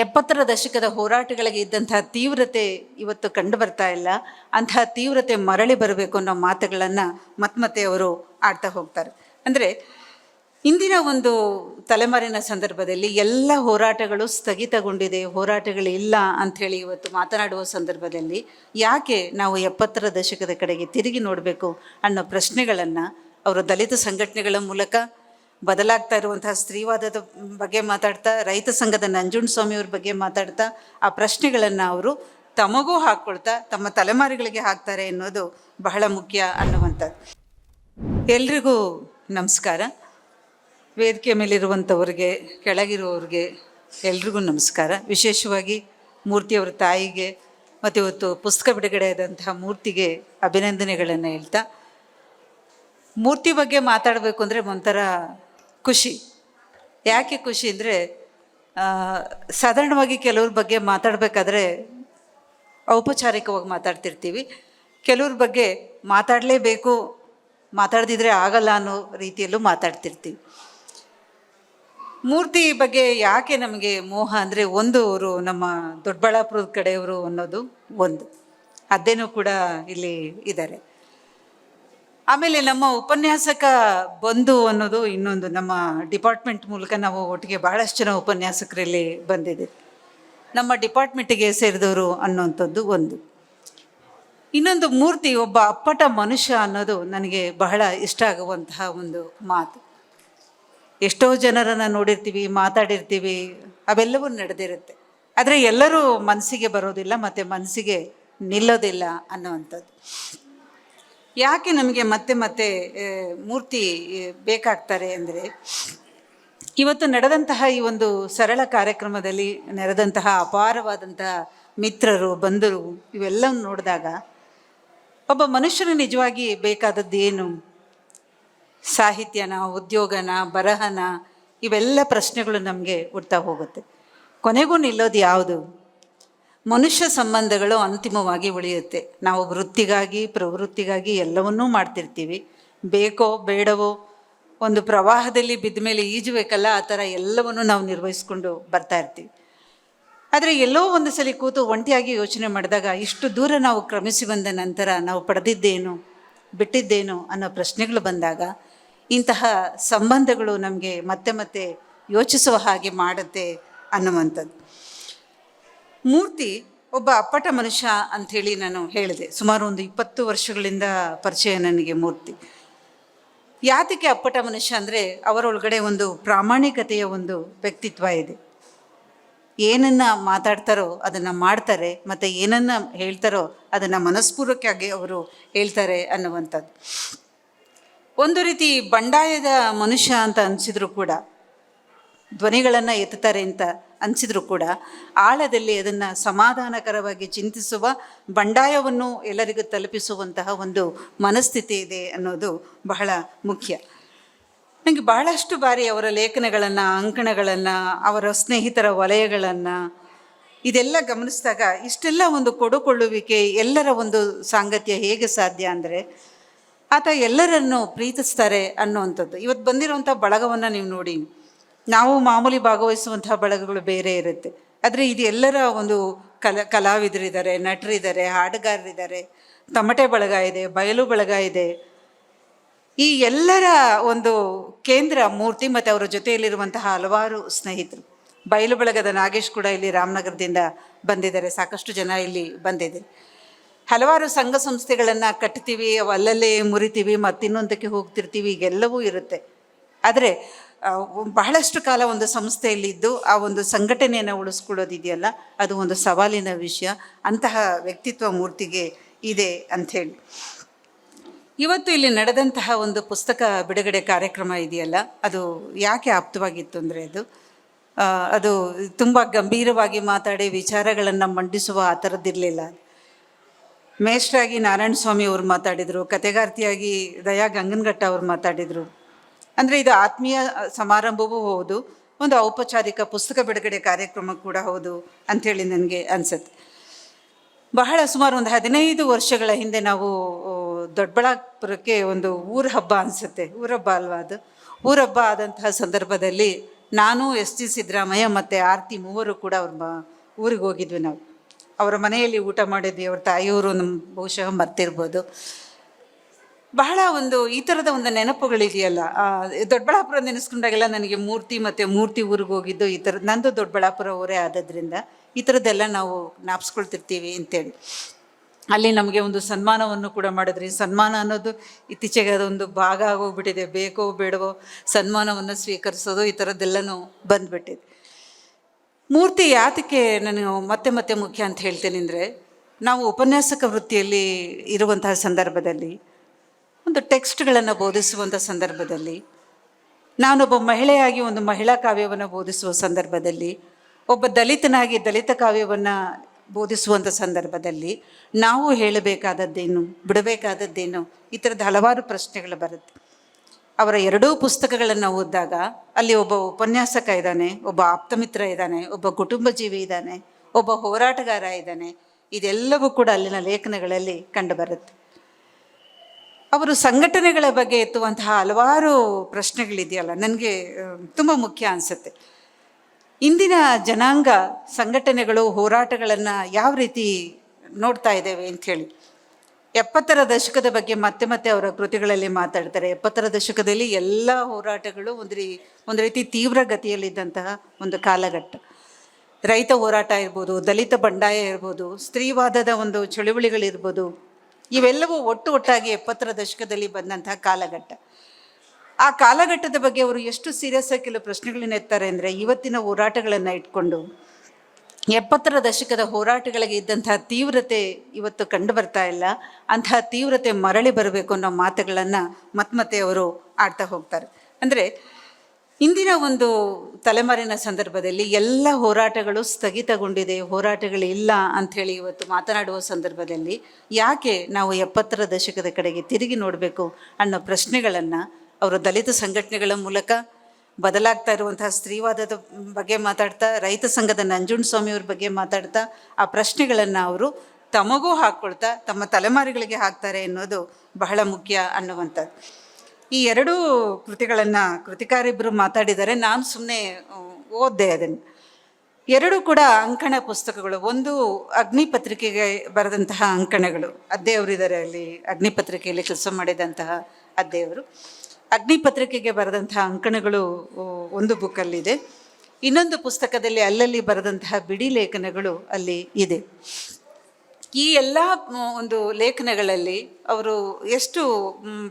ಎಪ್ಪತ್ತರ ದಶಕದ ಹೋರಾಟಗಳಿಗೆ ಇದ್ದಂತಹ ತೀವ್ರತೆ ಇವತ್ತು ಕಂಡು ಬರ್ತಾ ಇಲ್ಲ. ಅಂತಹ ತೀವ್ರತೆ ಮರಳಿ ಬರಬೇಕು ಅನ್ನೋ ಮಾತುಗಳನ್ನು ಮತ್ತೆ ಅವರು ಆಡ್ತಾ ಹೋಗ್ತಾರೆ. ಅಂದರೆ ಇಂದಿನ ಒಂದು ತಲೆಮಾರಿನ ಸಂದರ್ಭದಲ್ಲಿ ಎಲ್ಲ ಹೋರಾಟಗಳು ಸ್ಥಗಿತಗೊಂಡಿದೆ, ಹೋರಾಟಗಳಿಲ್ಲ ಅಂಥೇಳಿ ಇವತ್ತು ಮಾತನಾಡುವ ಸಂದರ್ಭದಲ್ಲಿ ಯಾಕೆ ನಾವು ಎಪ್ಪತ್ತರ ದಶಕದ ಕಡೆಗೆ ತಿರುಗಿ ನೋಡಬೇಕು ಅನ್ನೋ ಪ್ರಶ್ನೆಗಳನ್ನು ಅವರು ದಲಿತ ಸಂಘಟನೆಗಳ ಮೂಲಕ ಬದಲಾಗ್ತಾ ಇರುವಂತಹ ಸ್ತ್ರೀವಾದದ ಬಗ್ಗೆ ಮಾತಾಡ್ತಾ, ರೈತ ಸಂಘದ ನಂಜುಂಡ ಸ್ವಾಮಿಯವ್ರ ಬಗ್ಗೆ ಮಾತಾಡ್ತಾ, ಆ ಪ್ರಶ್ನೆಗಳನ್ನು ಅವರು ತಮಗೂ ಹಾಕ್ಕೊಳ್ತಾ ತಮ್ಮ ತಲೆಮಾರಿಗಳಿಗೆ ಹಾಕ್ತಾರೆ ಅನ್ನೋದು ಬಹಳ ಮುಖ್ಯ ಅನ್ನುವಂಥದ್ದು. ಎಲ್ರಿಗೂ ನಮಸ್ಕಾರ. ವೇದಿಕೆ ಮೇಲಿರುವಂಥವ್ರಿಗೆ, ಕೆಳಗಿರುವವ್ರಿಗೆ ಎಲ್ರಿಗೂ ನಮಸ್ಕಾರ. ವಿಶೇಷವಾಗಿ ಮೂರ್ತಿಯವರ ತಾಯಿಗೆ, ಮತ್ತು ಇವತ್ತು ಪುಸ್ತಕ ಬಿಡುಗಡೆ ಆದಂತಹ ಮೂರ್ತಿಗೆ ಅಭಿನಂದನೆಗಳನ್ನು ಹೇಳ್ತಾ, ಮೂರ್ತಿ ಬಗ್ಗೆ ಮಾತಾಡಬೇಕು ಅಂದರೆ ಒಂಥರ ಖುಷಿ. ಯಾಕೆ ಖುಷಿ ಅಂದರೆ ಸಾಧಾರಣವಾಗಿ ಕೆಲವ್ರ ಬಗ್ಗೆ ಮಾತಾಡಬೇಕಾದ್ರೆ, ಔಪಚಾರಿಕವಾಗಿ ಮಾತಾಡ್ತಿರ್ತೀವಿ. ಕೆಲವ್ರ ಬಗ್ಗೆ ಮಾತಾಡಲೇಬೇಕು, ಮಾತಾಡದಿದ್ರೆ ಆಗಲ್ಲ ಅನ್ನೋ ರೀತಿಯಲ್ಲೂ ಮಾತಾಡ್ತಿರ್ತೀವಿ. ಮೂರ್ತಿ ಬಗ್ಗೆ ಯಾಕೆ ನಮಗೆ ಮೋಹ ಅಂದರೆ, ಒಂದು ಅವರು ನಮ್ಮ ದೊಡ್ಡಬಳ್ಳಾಪುರದ ಕಡೆಯವರು ಅನ್ನೋದು ಒಂದು. ಅದೇನೂ ಕೂಡ ಇಲ್ಲಿ ಇದ್ದಾರೆ. ಆಮೇಲೆ ನಮ್ಮ ಉಪನ್ಯಾಸಕ ಬಂಧು ಅನ್ನೋದು ಇನ್ನೊಂದು ನಮ್ಮ ಡಿಪಾರ್ಟ್ಮೆಂಟ್ ಮೂಲಕ ನಾವು ಒಟ್ಟಿಗೆ ಬಹಳಷ್ಟು ಜನ ಉಪನ್ಯಾಸಕರಲ್ಲಿ ಬಂದಿದೆ. ನಮ್ಮ ಡಿಪಾರ್ಟ್ಮೆಂಟಿಗೆ ಸೇರಿದವರು ಅನ್ನೋಂಥದ್ದು ಒಂದು. ಇನ್ನೊಂದು ಮೂರ್ತಿ, ಒಬ್ಬ ಅಪ್ಪಟ ಮನುಷ್ಯ ಅನ್ನೋದು ನನಗೆ ಬಹಳ ಇಷ್ಟ ಆಗುವಂತಹ ಒಂದು ಮಾತು. ಎಷ್ಟೋ ಜನರನ್ನು ನೋಡಿರ್ತೀವಿ, ಮಾತಾಡಿರ್ತೀವಿ, ಅವೆಲ್ಲವೂ ನಡೆದಿರುತ್ತೆ. ಆದರೆ ಎಲ್ಲರೂ ಮನಸ್ಸಿಗೆ ಬರೋದಿಲ್ಲ, ಮತ್ತು ಮನಸ್ಸಿಗೆ ನಿಲ್ಲೋದಿಲ್ಲ ಅನ್ನೋವಂಥದ್ದು ಯಾಕೆ ನಮಗೆ ಮತ್ತೆ ಮತ್ತೆ ಮೂರ್ತಿ ಬೇಕಾಗ್ತಾರೆ ಅಂದರೆ, ಇವತ್ತು ನಡೆದಂತಹ ಈ ಒಂದು ಸರಳ ಕಾರ್ಯಕ್ರಮದಲ್ಲಿ ನೆರೆದಂತಹ ಅಪಾರವಾದಂತಹ ಮಿತ್ರರು, ಬಂಧುರು, ಇವೆಲ್ಲವನ್ನು ನೋಡಿದಾಗ ಒಬ್ಬ ಮನುಷ್ಯನ ನಿಜವಾಗಿ ಬೇಕಾದದ್ದು ಏನು? ಸಾಹಿತ್ಯನ, ಉದ್ಯೋಗನ, ಬರಹನ, ಇವೆಲ್ಲ ಪ್ರಶ್ನೆಗಳು ನಮಗೆ ಹುಡ್ತಾ ಹೋಗುತ್ತೆ. ಕೊನೆಗೂ ನಿಲ್ಲೋದು ಯಾವುದು? ಮನುಷ್ಯ ಸಂಬಂಧಗಳು ಅಂತಿಮವಾಗಿ ಉಳಿಯುತ್ತೆ. ನಾವು ವೃತ್ತಿಗಾಗಿ, ಪ್ರವೃತ್ತಿಗಾಗಿ ಎಲ್ಲವನ್ನೂ ಮಾಡ್ತಿರ್ತೀವಿ. ಬೇಕೋ ಬೇಡವೋ, ಒಂದು ಪ್ರವಾಹದಲ್ಲಿ ಬಿದ್ದ ಮೇಲೆ ಈಜಬೇಕಲ್ಲ, ಆ ಥರ ಎಲ್ಲವನ್ನು ನಾವು ನಿರ್ವಹಿಸ್ಕೊಂಡು ಬರ್ತಾ ಇರ್ತೀವಿ. ಆದರೆ ಎಲ್ಲೋ ಒಂದು ಸಲ ಕೂತು ಒಂಟಿಯಾಗಿ ಯೋಚನೆ ಮಾಡಿದಾಗ ಇಷ್ಟು ದೂರ ನಾವು ಕ್ರಮಿಸಿ ಬಂದ ನಂತರ ನಾವು ಪಡೆದಿದ್ದೇನು, ಬಿಟ್ಟಿದ್ದೇನು ಅನ್ನೋ ಪ್ರಶ್ನೆಗಳು ಬಂದಾಗ ಇಂತಹ ಸಂಬಂಧಗಳು ನಮಗೆ ಮತ್ತೆ ಮತ್ತೆ ಯೋಚಿಸುವ ಹಾಗೆ ಮಾಡುತ್ತೆ ಅನ್ನುವಂಥದ್ದು. ಮೂರ್ತಿ ಒಬ್ಬ ಅಪ್ಪಟ ಮನುಷ್ಯ ಅಂಥೇಳಿ ನಾನು ಹೇಳಿದೆ. ಸುಮಾರು ಒಂದು ಇಪ್ಪತ್ತು ವರ್ಷಗಳಿಂದ ಪರಿಚಯ ನನಗೆ ಮೂರ್ತಿ. ಯಾತಕ್ಕೆ ಅಪ್ಪಟ ಮನುಷ್ಯ ಅಂದರೆ ಅವರೊಳಗಡೆ ಒಂದು ಪ್ರಾಮಾಣಿಕತೆಯ ಒಂದು ವ್ಯಕ್ತಿತ್ವ ಇದೆ. ಏನನ್ನ ಮಾತಾಡ್ತಾರೋ ಅದನ್ನು ಮಾಡ್ತಾರೆ, ಮತ್ತು ಏನನ್ನ ಹೇಳ್ತಾರೋ ಅದನ್ನು ಮನಸ್ಪೂರ್ವಕವಾಗಿ ಅವರು ಹೇಳ್ತಾರೆ ಅನ್ನುವಂಥದ್ದು. ಒಂದು ರೀತಿ ಬಂಡಾಯದ ಮನುಷ್ಯ ಅಂತ ಅನಿಸಿದ್ರು ಕೂಡ ಧ್ವನಿಗಳನ್ನು ಎತ್ತುತ್ತಾರೆ ಅಂತ ಅನಿಸಿದ್ರು ಕೂಡ ಆಳದಲ್ಲಿ ಅದನ್ನು ಸಮಾಧಾನಕರವಾಗಿ ಚಿಂತಿಸುವ ಬಂಡಾಯವನ್ನು ಎಲ್ಲರಿಗೂ ತಲುಪಿಸುವಂತಹ ಒಂದು ಮನಸ್ಥಿತಿ ಇದೆ ಅನ್ನೋದು ಬಹಳ ಮುಖ್ಯ. ನನಗೆ ಬಹಳಷ್ಟು ಬಾರಿ ಅವರ ಲೇಖನಗಳನ್ನು, ಅಂಕಣಗಳನ್ನು, ಅವರ ಸ್ನೇಹಿತರ ವಲಯಗಳನ್ನು ಇದೆಲ್ಲ ಗಮನಿಸಿದಾಗ ಇಷ್ಟೆಲ್ಲ ಒಂದು ಕೊಡುಕೊಳ್ಳುವಿಕೆ ಎಲ್ಲರ ಒಂದು ಸಾಂಗತ್ಯ ಹೇಗೆ ಸಾಧ್ಯ ಅಂದರೆ ಆತ ಎಲ್ಲರನ್ನು ಪ್ರೀತಿಸ್ತಾರೆ ಅನ್ನುವಂಥದ್ದು. ಇವತ್ತು ಬಂದಿರುವಂಥ ಬಳಗವನ್ನು ನೀವು ನೋಡಿ. ನಾವು ಮಾಮೂಲಿ ಭಾಗವಹಿಸುವಂತಹ ಬಳಗಗಳು ಬೇರೆ ಇರುತ್ತೆ. ಆದರೆ ಇದು ಎಲ್ಲರ ಒಂದು ಕಲ, ಕಲಾವಿದರಿದ್ದಾರೆ, ನಟರಿದ್ದಾರೆ, ಹಾಡುಗಾರರಿದ್ದಾರೆ. ತಮಟೆ ಬಳಗ ಇದೆ, ಬಯಲು ಬಳಗ ಇದೆ. ಈ ಎಲ್ಲರ ಒಂದು ಕೇಂದ್ರ ಮೂರ್ತಿ ಮತ್ತು ಅವರ ಜೊತೆಯಲ್ಲಿರುವಂತಹ ಹಲವಾರು ಸ್ನೇಹಿತರು. ಬಯಲು ಬಳಗದ ನಾಗೇಶ್ ಕೂಡ ಇಲ್ಲಿ ರಾಮನಗರದಿಂದ ಬಂದಿದ್ದಾರೆ. ಸಾಕಷ್ಟು ಜನ ಇಲ್ಲಿ ಬಂದಿದ್ದಾರೆ ಹಲವಾರು ಸಂಘ ಸಂಸ್ಥೆಗಳನ್ನು ಕಟ್ತೀವಿ, ಅವು ಅಲ್ಲಲ್ಲೇ ಮುರಿತೀವಿ, ಮತ್ತಿನ್ನೊಂದಕ್ಕೆ ಹೋಗ್ತಿರ್ತೀವಿ, ಈಗೆಲ್ಲವೂ ಇರುತ್ತೆ. ಆದರೆ ಬಹಳಷ್ಟು ಕಾಲ ಒಂದು ಸಂಸ್ಥೆಯಲ್ಲಿದ್ದು ಆ ಒಂದು ಸಂಘಟನೆಯನ್ನು ಉಳಿಸ್ಕೊಳ್ಳೋದಿದೆಯಲ್ಲ, ಅದು ಒಂದು ಸವಾಲಿನ ವಿಷಯ. ಅಂತಹ ವ್ಯಕ್ತಿತ್ವ ಮೂರ್ತಿಗೆ ಇದೆ ಅಂಥೇಳಿ. ಇವತ್ತು ಇಲ್ಲಿ ನಡೆದಂತಹ ಒಂದು ಪುಸ್ತಕ ಬಿಡುಗಡೆ ಕಾರ್ಯಕ್ರಮ ಇದೆಯಲ್ಲ, ಅದು ಯಾಕೆ ಆಪ್ತವಾಗಿತ್ತು ಅಂದರೆ ಅದು? ಅದು ತುಂಬ ಗಂಭೀರವಾಗಿ ಮಾತಾಡಿ ವಿಚಾರಗಳನ್ನು ಮಂಡಿಸುವ ಆ ಥರದ್ದಿರಲಿಲ್ಲ. ಮೇಷ್ಟ್ರಾಗಿ ನಾರಾಯಣ ಸ್ವಾಮಿ ಅವರು ಮಾತಾಡಿದರು ಕತೆಗಾರ್ತಿಯಾಗಿ ದಯಾ ಗಂಗನಘಟ್ಟ ಅವರು ಮಾತಾಡಿದರು. ಅಂದರೆ ಇದು ಆತ್ಮೀಯ ಸಮಾರಂಭವೂ ಹೌದು. ಒಂದು ಔಪಚಾರಿಕ ಪುಸ್ತಕ ಬಿಡುಗಡೆ ಕಾರ್ಯಕ್ರಮ ಕೂಡ ಹೌದು ಅಂಥೇಳಿ ನನಗೆ ಅನಿಸುತ್ತೆ. ಬಹಳ ಸುಮಾರು ಒಂದು ಹದಿನೈದು ವರ್ಷಗಳ ಹಿಂದೆ ನಾವು ದೊಡ್ಡಬಳ್ಳಾಪುರಕ್ಕೆ ಒಂದು ಊರ ಹಬ್ಬ ಅನಿಸುತ್ತೆ. ಊರಹಬ್ಬ ಅಲ್ವಾ ಅದು? ಊರಹಬ್ಬ ಆದಂತಹ ಸಂದರ್ಭದಲ್ಲಿ ನಾನು ಎಸ್ ಜಿ ಸಿದ್ದರಾಮಯ್ಯ ಮತ್ತು ಆರತಿ ಮೂವರು ಕೂಡ ಅವ್ರ ಊರಿಗೆ ಹೋಗಿದ್ವಿ ನಾವು. ಅವರ ಮನೆಯಲ್ಲಿ ಊಟ ಮಾಡಿದ್ವಿ. ಅವ್ರ ತಾಯಿಯವರು ನಮ್ಮ ಬಹುಶಃ ಮರ್ತಿರ್ಬೋದು. ಬಹಳ ಒಂದು ಈ ಥರದ ಒಂದು ನೆನಪುಗಳಿದೆಯಲ್ಲ ದೊಡ್ಡಬಳ್ಳಾಪುರ ನೆನೆಸ್ಕೊಂಡಾಗೆಲ್ಲ ನನಗೆ ಮೂರ್ತಿ ಮತ್ತು ಮೂರ್ತಿ ಊರಿಗೆ ಹೋಗಿದ್ದು ಈ ಥರ, ನಂದು ದೊಡ್ಡಬಳ್ಳಾಪುರ ಊರೇ ಆದದ್ರಿಂದ ಈ ಥರದ್ದೆಲ್ಲ ನಾವು ಜ್ಞಾಪಿಸ್ಕೊಳ್ತಿರ್ತೀವಿ ಅಂತೇಳಿ. ಅಲ್ಲಿ ನಮಗೆ ಒಂದು ಸನ್ಮಾನವನ್ನು ಕೂಡ ಮಾಡಿದ್ರಿ. ಸನ್ಮಾನ ಅನ್ನೋದು ಇತ್ತೀಚೆಗೆ ಅದೊಂದು ಭಾಗ ಆಗೋಗ್ಬಿಟ್ಟಿದೆ. ಬೇಕೋ ಬೇಡವೋ ಸನ್ಮಾನವನ್ನು ಸ್ವೀಕರಿಸೋದು ಈ ಥರದ್ದೆಲ್ಲನೂ ಬಂದ್ಬಿಟ್ಟಿದೆ. ಮೂರ್ತಿ ಯಾತಕ್ಕೆ ನಾನು ಮತ್ತೆ ಮತ್ತೆ ಮುಖ್ಯ ಅಂತ ಹೇಳ್ತೇನೆ ಅಂದರೆ ನಾವು ಉಪನ್ಯಾಸಕ ವೃತ್ತಿಯಲ್ಲಿ ಇರುವಂತಹ ಸಂದರ್ಭದಲ್ಲಿ ಒಂದು ಟೆಕ್ಸ್ಟ್ಗಳನ್ನು ಬೋಧಿಸುವಂಥ ಸಂದರ್ಭದಲ್ಲಿ, ನಾನೊಬ್ಬ ಮಹಿಳೆಯಾಗಿ ಒಂದು ಮಹಿಳಾ ಕಾವ್ಯವನ್ನು ಬೋಧಿಸುವ ಸಂದರ್ಭದಲ್ಲಿ, ಒಬ್ಬ ದಲಿತನಾಗಿ ದಲಿತ ಕಾವ್ಯವನ್ನು ಬೋಧಿಸುವಂಥ ಸಂದರ್ಭದಲ್ಲಿ ನಾವು ಹೇಳಬೇಕಾದದ್ದೇನು, ಬಿಡಬೇಕಾದದ್ದೇನು, ಈ ಥರದ ಹಲವಾರು ಪ್ರಶ್ನೆಗಳು ಬರುತ್ತೆ. ಅವರ ಎರಡೂ ಪುಸ್ತಕಗಳನ್ನು ಓದಿದಾಗ ಅಲ್ಲಿ ಒಬ್ಬ ಉಪನ್ಯಾಸಕ ಇದ್ದಾನೆ, ಒಬ್ಬ ಆಪ್ತಮಿತ್ರ ಇದ್ದಾನೆ, ಒಬ್ಬ ಕುಟುಂಬ ಜೀವಿ ಇದ್ದಾನೆ, ಒಬ್ಬ ಹೋರಾಟಗಾರ ಇದ್ದಾನೆ, ಇದೆಲ್ಲವೂ ಕೂಡ ಅಲ್ಲಿನ ಲೇಖನಗಳಲ್ಲಿ ಕಂಡುಬರುತ್ತೆ ಅವರು ಸಂಘಟನೆಗಳ ಬಗ್ಗೆ ಎತ್ತುವಂತಹ ಹಲವಾರು ಪ್ರಶ್ನೆಗಳಿದೆಯಲ್ಲ, ನನಗೆ ತುಂಬ ಮುಖ್ಯ ಅನಿಸುತ್ತೆ. ಇಂದಿನ ಜನಾಂಗ ಸಂಘಟನೆಗಳು, ಹೋರಾಟಗಳನ್ನು ಯಾವ ರೀತಿ ನೋಡ್ತಾ ಇದ್ದೇವೆ ಅಂಥೇಳಿ ಎಪ್ಪತ್ತರ ದಶಕದ ಬಗ್ಗೆ ಮತ್ತೆ ಮತ್ತೆ ಅವರ ಕೃತಿಗಳಲ್ಲಿ ಮಾತಾಡ್ತಾರೆ. ಎಪ್ಪತ್ತರ ದಶಕದಲ್ಲಿ ಎಲ್ಲ ಹೋರಾಟಗಳು ಒಂದು ರೀ, ಒಂದು ರೀತಿ ತೀವ್ರ ಗತಿಯಲ್ಲಿದ್ದಂತಹ ಒಂದು ಕಾಲಘಟ್ಟ. ರೈತ ಹೋರಾಟ ಇರ್ಬೋದು, ದಲಿತ ಬಂಡಾಯ ಇರ್ಬೋದು, ಸ್ತ್ರೀವಾದದ ಒಂದು ಚಳುವಳಿಗಳಿರ್ಬೋದು ಇವೆಲ್ಲವೂ ಒಟ್ಟು ಒಟ್ಟಾಗಿ ಎಪ್ಪತ್ತರ ದಶಕದಲ್ಲಿ ಬಂದಂತಹ ಕಾಲಘಟ್ಟ. ಆ ಕಾಲಘಟ್ಟದ ಬಗ್ಗೆ ಅವರು ಎಷ್ಟು ಸೀರಿಯಸ್ ಆಗಿ ಕೆಲವು ಪ್ರಶ್ನೆಗಳನ್ನ ಎತ್ತಾರೆ ಅಂದರೆ ಇವತ್ತಿನ ಹೋರಾಟಗಳನ್ನು ಇಟ್ಕೊಂಡು, ಎಪ್ಪತ್ತರ ದಶಕದ ಹೋರಾಟಗಳಿಗೆ ಇದ್ದಂತಹ ತೀವ್ರತೆ ಇವತ್ತು ಕಂಡು ಬರ್ತಾ ಇಲ್ಲ, ಅಂತಹ ತೀವ್ರತೆ ಮರಳಿ ಬರಬೇಕು ಅನ್ನೋ ಮಾತುಗಳನ್ನು ಮತ್ತೆ ಅವರು ಆಡ್ತಾ ಹೋಗ್ತಾರೆ. ಅಂದರೆ ಇಂದಿನ ಒಂದು ತಲೆಮಾರಿನ ಸಂದರ್ಭದಲ್ಲಿ ಎಲ್ಲ ಹೋರಾಟಗಳು ಸ್ಥಗಿತಗೊಂಡಿದೆ, ಹೋರಾಟಗಳಿಲ್ಲ ಅಂಥೇಳಿ ಇವತ್ತು ಮಾತನಾಡುವ ಸಂದರ್ಭದಲ್ಲಿ ಯಾಕೆ ನಾವು ಎಪ್ಪತ್ತರ ದಶಕದ ಕಡೆಗೆ ತಿರುಗಿ ನೋಡಬೇಕು ಅನ್ನೋ ಪ್ರಶ್ನೆಗಳನ್ನು ಅವರು ದಲಿತ ಸಂಘಟನೆಗಳ ಮೂಲಕ ಬದಲಾಗ್ತಾ ಇರುವಂತಹ ಸ್ತ್ರೀವಾದದ ಬಗ್ಗೆ ಮಾತಾಡ್ತಾ, ರೈತ ಸಂಘದ ನಂಜುಂಡ ಸ್ವಾಮಿಯವ್ರ ಬಗ್ಗೆ ಮಾತಾಡ್ತಾ ಆ ಪ್ರಶ್ನೆಗಳನ್ನು ಅವರು ತಮಗೂ ಹಾಕ್ಕೊಳ್ತಾ ತಮ್ಮ ತಲೆಮಾರಿಗಳಿಗೆ ಹಾಕ್ತಾರೆ ಅನ್ನೋದು ಬಹಳ ಮುಖ್ಯ ಅನ್ನುವಂಥದ್ದು. ಈ ಎರಡೂ ಕೃತಿಗಳನ್ನು ಕೃತಿಕಾರಿಬ್ಬರು ಮಾತಾಡಿದ್ದಾರೆ ನಾನು ಸುಮ್ಮನೆ ಓದಿದೆ ಅದನ್ನು. ಎರಡೂ ಕೂಡ ಅಂಕಣ ಪುಸ್ತಕಗಳು, ಒಂದು ಅಗ್ನಿಪತ್ರಿಕೆಗೆ ಬರೆದಂತಹ ಅಂಕಣಗಳು. ಅದ್ದೆಯವರಿದ್ದಾರೆ ಅಲ್ಲಿ ಅಗ್ನಿಪತ್ರಿಕೆಯಲ್ಲಿ ಕೆಲಸ ಮಾಡಿದಂತಹ ಅದ್ದೆಯವರು ಅಗ್ನಿಪತ್ರಿಕೆಗೆ ಬರೆದಂತಹ ಅಂಕಣಗಳು ಒಂದು ಬುಕ್ಕಲ್ಲಿದೆ. ಇನ್ನೊಂದು ಪುಸ್ತಕದಲ್ಲಿ ಅಲ್ಲಲ್ಲಿ ಬರೆದಂತಹ ಬಿಡಿ ಲೇಖನಗಳು ಅಲ್ಲಿ ಇದೆ. ಈ ಎಲ್ಲ ಒಂದು ಲೇಖನಗಳಲ್ಲಿ ಅವರು ಎಷ್ಟು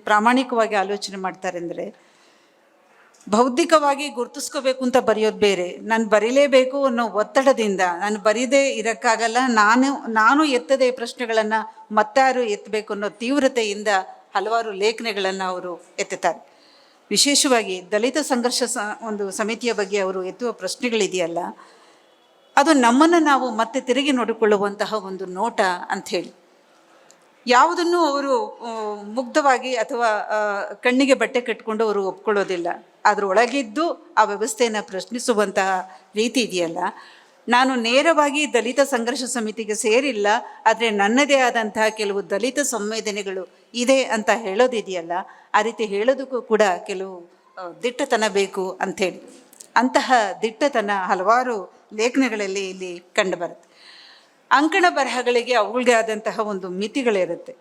ಪ್ರಾಮಾಣಿಕವಾಗಿ ಆಲೋಚನೆ ಮಾಡ್ತಾರೆ ಅಂದರೆ, ಬೌದ್ಧಿಕವಾಗಿ ಗುರ್ತಿಸ್ಕೋಬೇಕು ಅಂತ ಬರೆಯೋದು ಬೇರೆ. ನಾನು ಬರೀಲೇಬೇಕು ಅನ್ನೋ ಒತ್ತಡದಿಂದ, ನಾನು ಬರೀದೇ ಇರೋಕ್ಕಾಗಲ್ಲ, ನಾನು ನಾನು ಎತ್ತದೆ ಪ್ರಶ್ನೆಗಳನ್ನು ಮತ್ತಾರು ಎತ್ತಬೇಕು ಅನ್ನೋ ತೀವ್ರತೆಯಿಂದ ಹಲವಾರು ಲೇಖನಗಳನ್ನು ಅವರು ಎತ್ತುತ್ತಾರೆ. ವಿಶೇಷವಾಗಿ ದಲಿತ ಸಂಘರ್ಷ ಒಂದು ಸಮಿತಿಯ ಬಗ್ಗೆ ಅವರು ಎತ್ತುವ ಪ್ರಶ್ನೆಗಳಿದೆಯಲ್ಲ ಅದು ನಮ್ಮನ್ನು ನಾವು ಮತ್ತೆ ತಿರುಗಿ ನೋಡಿಕೊಳ್ಳುವಂತಹ ಒಂದು ನೋಟ ಅಂಥೇಳಿ ಯಾವುದನ್ನು ಅವರು ಮುಗ್ಧವಾಗಿ ಅಥವಾ ಕಣ್ಣಿಗೆ ಬಟ್ಟೆ ಕಟ್ಕೊಂಡು ಅವರು ಒಪ್ಕೊಳ್ಳೋದಿಲ್ಲ. ಅದ್ರ ಒಳಗಿದ್ದು ಆ ವ್ಯವಸ್ಥೆಯನ್ನು ಪ್ರಶ್ನಿಸುವಂತಹ ರೀತಿ ಇದೆಯಲ್ಲ. ನಾನು ನೇರವಾಗಿ ದಲಿತ ಸಂಘರ್ಷ ಸಮಿತಿಗೆ ಸೇರಿಲ್ಲ, ಆದರೆ ನನ್ನದೇ ಆದಂತಹ ಕೆಲವು ದಲಿತ ಸಂವೇದನೆಗಳು ಇದೆ ಅಂತ ಹೇಳೋದಿದೆಯಲ್ಲ, ಆ ರೀತಿ ಹೇಳೋದಕ್ಕೂ ಕೂಡ ಕೆಲವು ದಿಟ್ಟತನ ಬೇಕು ಅಂಥೇಳಿ ಅಂತಹ ದಿಟ್ಟತನ ಹಲವಾರು ಲೇಖನಗಳಲ್ಲಿ ಇಲ್ಲಿ ಕಂಡುಬರುತ್ತೆ ಅಂಕಣ ಬರಹಗಳಿಗೆ ಅವುಗಳಿಗೆ ಆದಂತಹ ಒಂದು ಮಿತಿಗಳಿರುತ್ತೆ.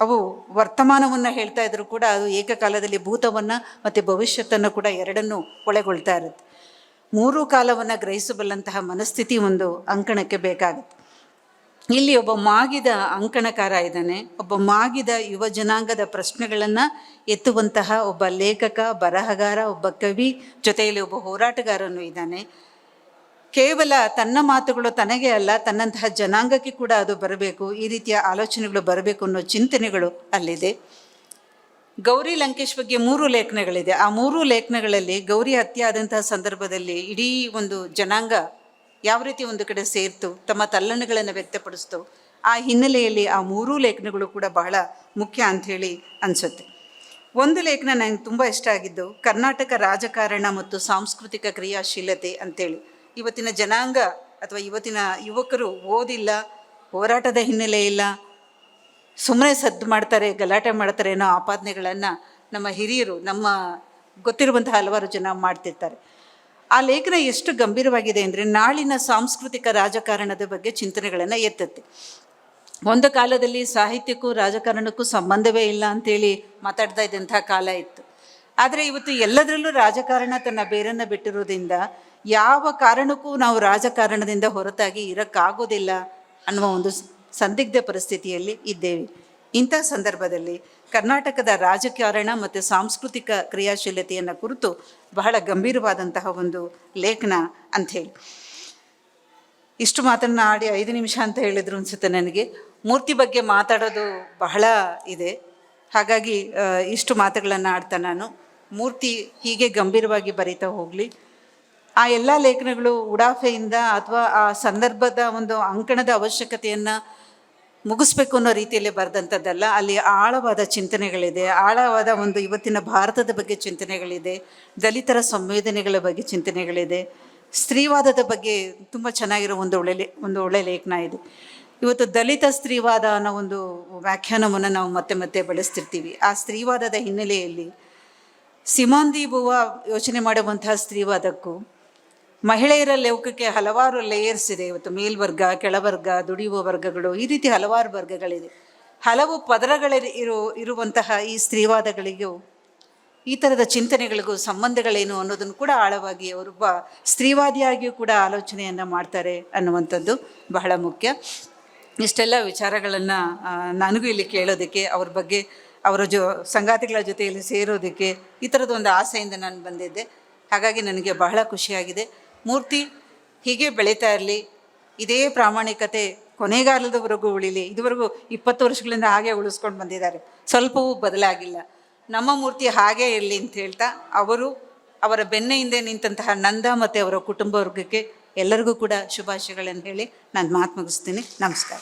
ಅವು ವರ್ತಮಾನವನ್ನು ಹೇಳ್ತಾ ಇದ್ರೂ ಕೂಡ ಅದು ಏಕಕಾಲದಲ್ಲಿ ಭೂತವನ್ನು ಮತ್ತು ಭವಿಷ್ಯತನ್ನು ಕೂಡ ಎರಡನ್ನೂ ಒಳಗೊಳ್ತಾ ಇರುತ್ತೆ. ಮೂರು ಕಾಲವನ್ನು ಗ್ರಹಿಸಬಲ್ಲಂತಹ ಮನಸ್ಥಿತಿ ಒಂದು ಅಂಕಣಕ್ಕೆ ಬೇಕಾಗುತ್ತೆ. ಇಲ್ಲಿ ಒಬ್ಬ ಮಾಗಿದ ಅಂಕಣಕಾರ ಇದ್ದಾನೆ. ಒಬ್ಬ ಮಾಗಿದ ಯುವ ಜನಾಂಗದ ಪ್ರಶ್ನೆಗಳನ್ನು ಎತ್ತುವಂತಹ ಒಬ್ಬ ಲೇಖಕ, ಬರಹಗಾರ, ಒಬ್ಬ ಕವಿ ಜೊತೆಯಲ್ಲಿ ಒಬ್ಬ ಹೋರಾಟಗಾರನು ಇದ್ದಾನೆ. ಕೇವಲ ತನ್ನ ಮಾತುಗಳು ತನಗೆ ಅಲ್ಲ, ತನ್ನಂತಹ ಜನಾಂಗಕ್ಕೆ ಕೂಡ ಅದು ಬರಬೇಕು, ಈ ರೀತಿಯ ಆಲೋಚನೆಗಳು ಬರಬೇಕು ಅನ್ನೋ ಚಿಂತನೆಗಳು ಅಲ್ಲಿದೆ. ಗೌರಿ ಲಂಕೇಶ್ ಬಗ್ಗೆ ಮೂರು ಲೇಖನಗಳಿದೆ. ಆ ಮೂರು ಲೇಖನಗಳಲ್ಲಿ ಗೌರಿ ಹತ್ಯೆ ಆದಂತಹ ಸಂದರ್ಭದಲ್ಲಿ ಇಡೀ ಒಂದು ಜನಾಂಗ ಯಾವ ರೀತಿ ಒಂದು ಕಡೆ ಸೇರ್ತು, ತಮ್ಮ ತಲ್ಲಣಗಳನ್ನು ವ್ಯಕ್ತಪಡಿಸ್ತು, ಆ ಹಿನ್ನೆಲೆಯಲ್ಲಿ ಆ ಮೂರೂ ಲೇಖನಗಳು ಕೂಡ ಬಹಳ ಮುಖ್ಯ ಅಂಥೇಳಿ ಅನಿಸುತ್ತೆ. ಒಂದು ಲೇಖನ ನನಗೆ ತುಂಬ ಇಷ್ಟ ಆಗಿದ್ದು, ಕರ್ನಾಟಕ ರಾಜಕಾರಣ ಮತ್ತು ಸಾಂಸ್ಕೃತಿಕ ಕ್ರಿಯಾಶೀಲತೆ ಅಂತೇಳಿ. ಇವತ್ತಿನ ಜನಾಂಗ ಅಥವಾ ಇವತ್ತಿನ ಯುವಕರು ಓದಿಲ್ಲ, ಹೋರಾಟದ ಹಿನ್ನೆಲೆ ಇಲ್ಲ ಸುಮ್ಮನೆ ಸದ್ದು ಮಾಡ್ತಾರೆ, ಗಲಾಟೆ ಮಾಡ್ತಾರೆ ಅನ್ನೋ ಆಪಾದನೆಗಳನ್ನು ನಮ್ಮ ಹಿರಿಯರು, ನಮ್ಮ ಗೊತ್ತಿರುವಂತಹ ಹಲವಾರು ಜನ ಮಾಡ್ತಿರ್ತಾರೆ. ಆ ಲೇಖನ ಎಷ್ಟು ಗಂಭೀರವಾಗಿದೆ ಅಂದರೆ ನಾಳಿನ ಸಾಂಸ್ಕೃತಿಕ ರಾಜಕಾರಣದ ಬಗ್ಗೆ ಚಿಂತನೆಗಳನ್ನು ಎತ್ತುತ್ತೆ. ಒಂದು ಕಾಲದಲ್ಲಿ ಸಾಹಿತ್ಯಕ್ಕೂ ರಾಜಕಾರಣಕ್ಕೂ ಸಂಬಂಧವೇ ಇಲ್ಲ ಅಂತೇಳಿ ಮಾತಾಡ್ತಾ ಇದ್ದಂಥ ಕಾಲ ಇತ್ತು. ಆದರೆ ಇವತ್ತು ಎಲ್ಲದರಲ್ಲೂ ರಾಜಕಾರಣ ತನ್ನ ಬೇರನ್ನು ಬಿಟ್ಟಿರೋದ್ರಿಂದ ಯಾವ ಕಾರಣಕ್ಕೂ ನಾವು ರಾಜಕಾರಣದಿಂದ ಹೊರತಾಗಿ ಇರೋಕ್ಕಾಗೋದಿಲ್ಲ ಅನ್ನುವ ಒಂದು ಸಂದಿಗ್ಧ ಪರಿಸ್ಥಿತಿಯಲ್ಲಿ ಇದ್ದೇವೆ. ಇಂಥ ಸಂದರ್ಭದಲ್ಲಿ ಕರ್ನಾಟಕದ ರಾಜಕಾರಣ ಮತ್ತು ಸಾಂಸ್ಕೃತಿಕ ಕ್ರಿಯಾಶೀಲತೆಯನ್ನು ಕುರಿತು ಬಹಳ ಗಂಭೀರವಾದಂತಹ ಒಂದು ಲೇಖನ ಅಂಥೇಳಿ ಇಷ್ಟು ಮಾತನ್ನು ಆಡಿ ಐದು ನಿಮಿಷ ಅಂತ ಹೇಳಿದ್ರು ಅನಿಸುತ್ತೆ ನನಗೆ. ಮೂರ್ತಿ ಬಗ್ಗೆ ಮಾತಾಡೋದು ಬಹಳ ಇದೆ. ಹಾಗಾಗಿ ಇಷ್ಟು ಮಾತುಗಳನ್ನು ಆಡ್ತಾ ನಾನು. ಮೂರ್ತಿ ಹೀಗೆ ಗಂಭೀರವಾಗಿ ಬರೀತಾ ಹೋಗಲಿ. ಆ ಎಲ್ಲ ಲೇಖನಗಳು ಉಡಾಫೆಯಿಂದ ಅಥವಾ ಆ ಸಂದರ್ಭದ ಒಂದು ಅಂಕಣದ ಅವಶ್ಯಕತೆಯನ್ನು ಮುಗಿಸ್ಬೇಕು ಅನ್ನೋ ರೀತಿಯಲ್ಲಿ ಬರೆದಂಥದ್ದಲ್ಲ, ಅಲ್ಲಿ ಆಳವಾದ ಚಿಂತನೆಗಳಿದೆ. ಆಳವಾದ ಒಂದು ಇವತ್ತಿನ ಭಾರತದ ಬಗ್ಗೆ ಚಿಂತನೆಗಳಿದೆ. ದಲಿತರ ಸಂವೇದನೆಗಳ ಬಗ್ಗೆ ಚಿಂತನೆಗಳಿದೆ. ಸ್ತ್ರೀವಾದದ ಬಗ್ಗೆ ತುಂಬ ಚೆನ್ನಾಗಿರೋ ಒಂದು ಒಳ್ಳೆ ಒಂದು ಒಳ್ಳೆ ಲೇಖನ ಇದೆ. ಇವತ್ತು ದಲಿತ ಸ್ತ್ರೀವಾದ ಅನ್ನೋ ಒಂದು ವ್ಯಾಖ್ಯಾನವನ್ನು ನಾವು ಮತ್ತೆ ಮತ್ತೆ ಬಳಸ್ತಿರ್ತೀವಿ. ಆ ಸ್ತ್ರೀವಾದದ ಹಿನ್ನೆಲೆಯಲ್ಲಿ ಸಿಮಾಂದಿ ಬುವ ಯೋಚನೆ ಮಾಡುವಂತಹ ಸ್ತ್ರೀವಾದಕ್ಕೂ ಮಹಿಳೆಯರ ಲೋಕಕ್ಕೆ ಹಲವಾರು ಲೇಯರ್ಸ್ ಇದೆ. ಇವತ್ತು ಮೇಲ್ವರ್ಗ, ಕೆಳವರ್ಗ, ದುಡಿಯುವ ವರ್ಗಗಳು ಈ ರೀತಿ ಹಲವಾರು ವರ್ಗಗಳಿದೆ. ಹಲವು ಪದರಗಳ ಇರೋ, ಇರುವಂತಹ ಈ ಸ್ತ್ರೀವಾದಗಳಿಗೂ, ಈ ಥರದ ಚಿಂತನೆಗಳಿಗೂ ಸಂಬಂಧಗಳೇನು ಅನ್ನೋದನ್ನು ಕೂಡ ಆಳವಾಗಿ ಅವರೊಬ್ಬ ಸ್ತ್ರೀವಾದಿಯಾಗಿಯೂ ಕೂಡ ಆಲೋಚನೆಯನ್ನು ಮಾಡ್ತಾರೆ ಅನ್ನುವಂಥದ್ದು ಬಹಳ ಮುಖ್ಯ. ಇಷ್ಟೆಲ್ಲ ವಿಚಾರಗಳನ್ನು ನನಗೂ ಇಲ್ಲಿ ಕೇಳೋದಕ್ಕೆ, ಅವ್ರ ಬಗ್ಗೆ, ಅವರ ಜೊ, ಸಂಗಾತಿಗಳ ಜೊತೆಯಲ್ಲಿ ಸೇರೋದಕ್ಕೆ ಈ ಥರದ ಒಂದು ಆಸೆಯಿಂದ ನಾನು ಬಂದಿದ್ದೆ. ಹಾಗಾಗಿ ನನಗೆ ಬಹಳ ಖುಷಿಯಾಗಿದೆ. ಮೂರ್ತಿ ಹೀಗೆ ಬೆಳೀತಾ ಇರಲಿ. ಇದೇ ಪ್ರಾಮಾಣಿಕತೆ ಕೊನೆಗಾಲದವರೆಗೂ ಉಳಿಲಿ. ಇದುವರೆಗೂ ಇಪ್ಪತ್ತು ವರ್ಷಗಳಿಂದ ಹಾಗೆ ಉಳಿಸ್ಕೊಂಡು ಬಂದಿದ್ದಾರೆ. ಸ್ವಲ್ಪವೂ ಬದಲಾಗಿಲ್ಲ. ನಮ್ಮ ಮೂರ್ತಿ ಹಾಗೇ ಇರಲಿ ಅಂತ ಹೇಳ್ತಾ ಅವರು ಅವರ ಬೆನ್ನ ಹಿಂದೆ ನಿಂತಹ ನಂದ ಮತ್ತು ಅವರ ಕುಟುಂಬ ವರ್ಗಕ್ಕೆ ಎಲ್ಲರಿಗೂ ಕೂಡ ಶುಭಾಶಯಗಳನ್ನು ಹೇಳಿ ನಾನು ಮಾತು ಮುಗಿಸ್ತೀನಿ. ನಮಸ್ಕಾರ.